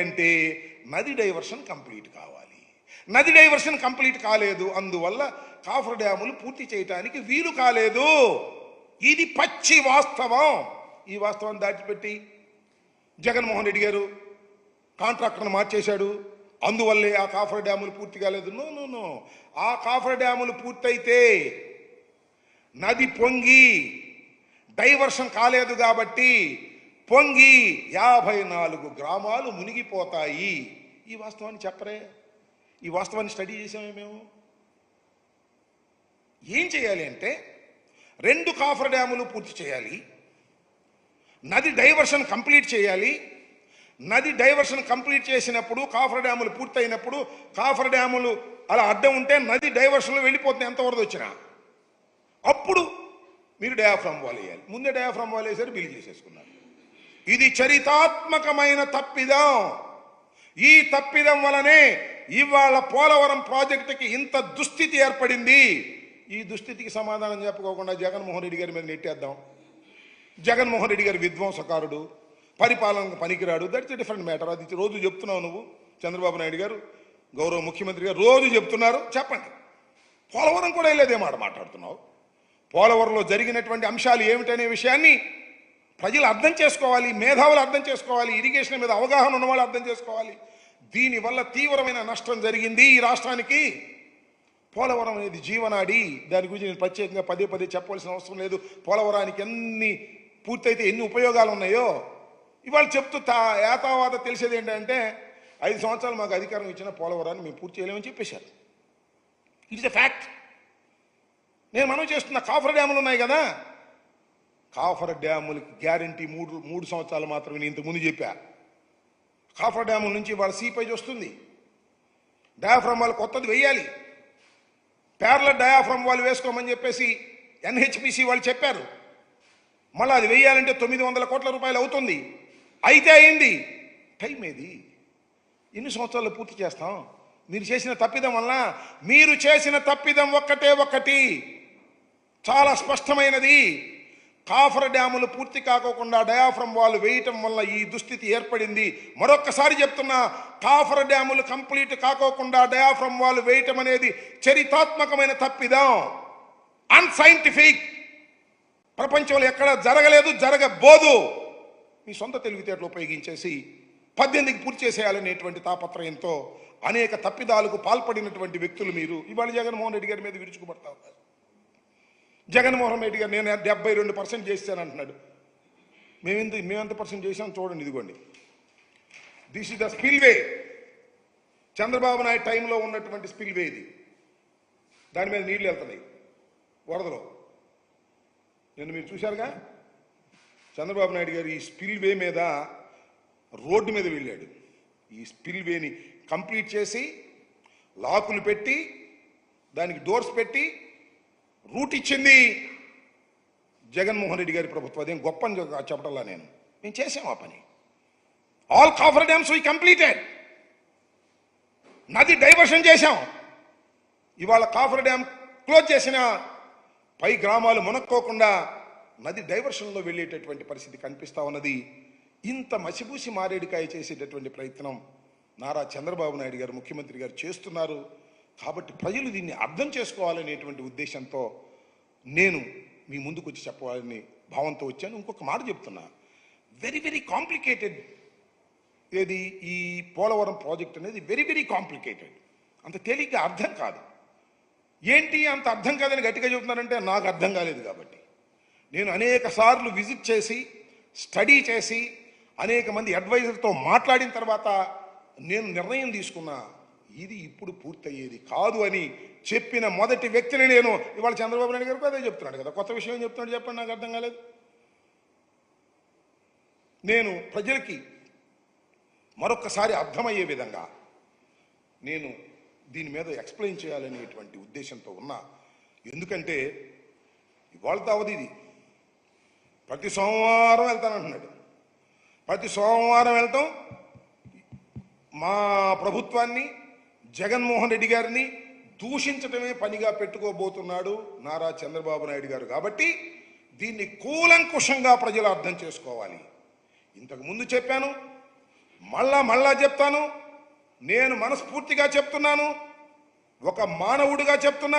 అంటే నది diversion complete కావాలి. నది డైవర్షన్ కంప్లీట్ కాలేదు అందువల్ల కాఫర్ డ్యాములు పూర్తి చేయటానికి వీలు కాలేదు. ఇది పచ్చి వాస్తవం. ఈ వాస్తవం దాచిపెట్టి జగన్మోహన్ రెడ్డి గారు కాంట్రాక్టర్ను మార్చేశాడు. అందువల్లే ఆ కాఫర్ డ్యాములు పూర్తి కాలేదు. No no no. ఆ కాఫర్ డ్యాములు పూర్తయితే నది పొంగి డైవర్షన్ కాలేదు కాబట్టి పొంగి యాభై నాలుగు గ్రామాలు మునిగిపోతాయి. ఈ వాస్తవాన్ని చెప్పరే. ఈ వాస్తవాన్ని స్టడీ చేసామే మేము. ఏం చేయాలి అంటే రెండు కాఫర్ డ్యాములు పూర్తి చేయాలి. నది డైవర్షన్ కంప్లీట్ చేయాలి. నది డైవర్షన్ కంప్లీట్ చేసినప్పుడు కాఫర్ డ్యాములు పూర్తయినప్పుడు కాఫర్ డ్యాములు అలా అడ్డం ఉంటే నది డైవర్షన్లో వెళ్ళిపోతుంది ఎంత వరద వచ్చినా. అప్పుడు మీరు డయాఫ్రామ్ వాల్ వేయాలి. ముందే డయాఫ్రామ్ వాల్ వేసారు బిల్ చేసేసుకున్నారు. ఇది చరితాత్మకమైన తప్పిదం. ఈ తప్పిదం వలనే ఇవాళ పోలవరం ప్రాజెక్టుకి ఇంత దుస్థితి ఏర్పడింది. ఈ దుస్థితికి సమాధానం చెప్పుకోకుండా జగన్మోహన్ రెడ్డి గారి మీద నెట్టేద్దాం. జగన్మోహన్ రెడ్డి గారి విధ్వంసకారుడు పరిపాలనకు పనికిరాడు. దట్స్ డిఫరెంట్ మ్యాటర్ అది రోజు చెప్తున్నావు నువ్వు చంద్రబాబు నాయుడు గారు గౌరవ ముఖ్యమంత్రి గారు రోజు చెప్తున్నారు. చెప్పండి. పోలవరం కూడా వెళ్ళేదే మాట మాట్లాడుతున్నావు. పోలవరంలో జరిగినటువంటి అంశాలు ఏమిటనే విషయాన్ని ప్రజలు అర్థం చేసుకోవాలి మేధావులు అర్థం చేసుకోవాలి ఇరిగేషన్ మీద అవగాహన ఉన్నవాళ్ళు అర్థం చేసుకోవాలి. దీనివల్ల తీవ్రమైన నష్టం జరిగింది ఈ రాష్ట్రానికి. పోలవరం అనేది జీవనాడి. దాని గురించి నేను ప్రత్యేకంగా పదే పదే చెప్పవలసిన అవసరం లేదు. పోలవరానికి ఎన్ని పూర్తయితే ఎన్ని ఉపయోగాలు ఉన్నాయో. ఇవాళ చెప్తూ తా యాతావాత తెలిసేది ఏంటంటే ఐదు సంవత్సరాలు మాకు అధికారం ఇచ్చిన పోలవరాన్ని మేము పూర్తి చేయలేమని చెప్పేశారు. ఇట్స్ ఎ ఫ్యాక్ట్ నేను మనం చేస్తున్న కాఫర్ డ్యాములు ఉన్నాయి కదా. కాఫర్ డ్యాములకి గ్యారంటీ మూడు మూడు సంవత్సరాలు మాత్రమే నేను ఇంతకుముందు చెప్పా. కాఫర్ డ్యాముల నుంచి వాళ్ళ సీపేజ్ వస్తుంది. డయాఫ్రమ్ వాళ్ళు కొత్తది వెయ్యాలి పేర్ల డయాఫ్రమ్ వాళ్ళు వేసుకోమని చెప్పేసి ఎన్హెచ్పిసి వాళ్ళు చెప్పారు. మళ్ళీ అది వెయ్యాలంటే తొమ్మిది వందల కోట్ల రూపాయలు అవుతుంది. అయితే అయింది. టైం ఏది? ఎన్ని సంవత్సరాలు పూర్తి చేస్తాం? మీరు చేసిన తప్పిదం వల్ల మీరు చేసిన తప్పిదం ఒక్కటే ఒక్కటి చాలా స్పష్టమైనది. కాఫర్ డ్యాములు పూర్తి కాకోకుండా డయాఫ్రమ్ వాళ్ళు వేయటం వల్ల ఈ దుస్థితి ఏర్పడింది. మరొక్కసారి చెప్తున్నా కాఫర్ డ్యాములు కంప్లీట్ కాకోకుండా డయాఫ్రమ్ వాళ్ళు వేయటం అనేది చరితాత్మకమైన తప్పిదం. అన్సైంటిఫిక్ ప్రపంచంలో ఎక్కడ జరగలేదు జరగబోదు. మీ సొంత తెలివితేటలు ఉపయోగించేసి పద్దెనిమిదికి పూర్తి చేసేయాలనేటువంటి తాపత్రయంతో అనేక తప్పిదాలకు పాల్పడినటువంటి వ్యక్తులు మీరు. ఇవాళ జగన్మోహన్ రెడ్డి గారి మీద విరుచుకుపడతా ఉన్నారు. జగన్మోహన్ రెడ్డి గారు నేను డెబ్బై రెండు పర్సెంట్ చేస్తాను అంటున్నాడు మేమెంత మేమెంత పర్సెంట్ చేసాం చూడండి ఇదిగోండి. This is the spillway Chandrababu Naidu టైంలో ఉన్నటువంటి స్పిల్వే ఇది. దాని మీద నీళ్ళు వెళ్తున్నాయి వరదలో. నిన్న మీరు చూశారుగా? చంద్రబాబు నాయుడు గారు ఈ స్పిల్వే మీద రోడ్డు మీద వెళ్ళాడు. ఈ స్పిల్వేని కంప్లీట్ చేసి లాకులు పెట్టి దానికి డోర్స్ పెట్టి రూట్ ఇచ్చింది జగన్మోహన్ రెడ్డి గారి ప్రభుత్వం. అదేం గొప్ప అని నేను. మేము చేసాం ఆ పని. All coffer dams we completed నది డైవర్షన్ చేశాం. ఇవాళ కాఫర్ డ్యామ్ క్లోజ్ చేసిన పై గ్రామాలు మునక్కోకుండా నది డైవర్షన్లో వెళ్ళేటటువంటి పరిస్థితి కనిపిస్తా ఉన్నది. ఇంత మసిపూసి మారేడికాయ చేసేటటువంటి ప్రయత్నం నారా చంద్రబాబు నాయుడు గారు ముఖ్యమంత్రి గారు చేస్తున్నారు. కాబట్టి ప్రజలు దీన్ని అర్థం చేసుకోవాలనేటువంటి ఉద్దేశంతో నేను మీ ముందుకు వచ్చి చెప్పాలని భావంతో వచ్చాను. ఇంకొక మాట చెప్తున్నా. వెరీ వెరీ కాంప్లికేటెడ్ ఏది? ఈ పోలవరం ప్రాజెక్ట్ అనేది వెరీ వెరీ కాంప్లికేటెడ్ అంత తేలిగ్గా అర్థం కాదు. ఏంటి అంత అర్థం కాదని గట్టిగా చెబుతున్నారంటే నాకు అర్థం కాలేదు కాబట్టి. నేను అనేక సార్లు విజిట్ చేసి స్టడీ చేసి అనేక మంది అడ్వైజర్తో మాట్లాడిన తర్వాత నేను నిర్ణయం తీసుకున్నా. ఇది ఇప్పుడు పూర్తయ్యేది కాదు అని చెప్పిన మొదటి వ్యక్తిని నేను ఇవాళ చంద్రబాబు నాయుడు గారికి అదే చెప్తున్నాడు కదా. కొత్త విషయం చెప్తున్నాడు చెప్పండి నాకు అర్థం కాలేదు. నేను ప్రజలకి మరొకసారి అర్థమయ్యే విధంగా నేను దీని మీద ఎక్స్ప్లెయిన్ చేయాలనేటువంటి ఉద్దేశంతో ఉన్నా. ఎందుకంటే ఇవాళ తావది ఇది. ప్రతి సోమవారం వెళ్తానంటున్నాడు ప్రతి సోమవారం వెళ్తాం. మా ప్రభుత్వాన్ని జగన్మోహన్ రెడ్డి గారిని దూషించటమే పనిగా పెట్టుకోబోతున్నాడు నారా చంద్రబాబు నాయుడు గారు. కాబట్టి దీన్ని కూలంకుషంగా ప్రజలు అర్థం చేసుకోవాలి. ఇంతకు ముందు చెప్పాను మళ్ళా మళ్ళా చెప్తాను నేను మనస్ఫూర్తిగా చెప్తున్నాను ఒక మానవుడిగా చెప్తున్నాను.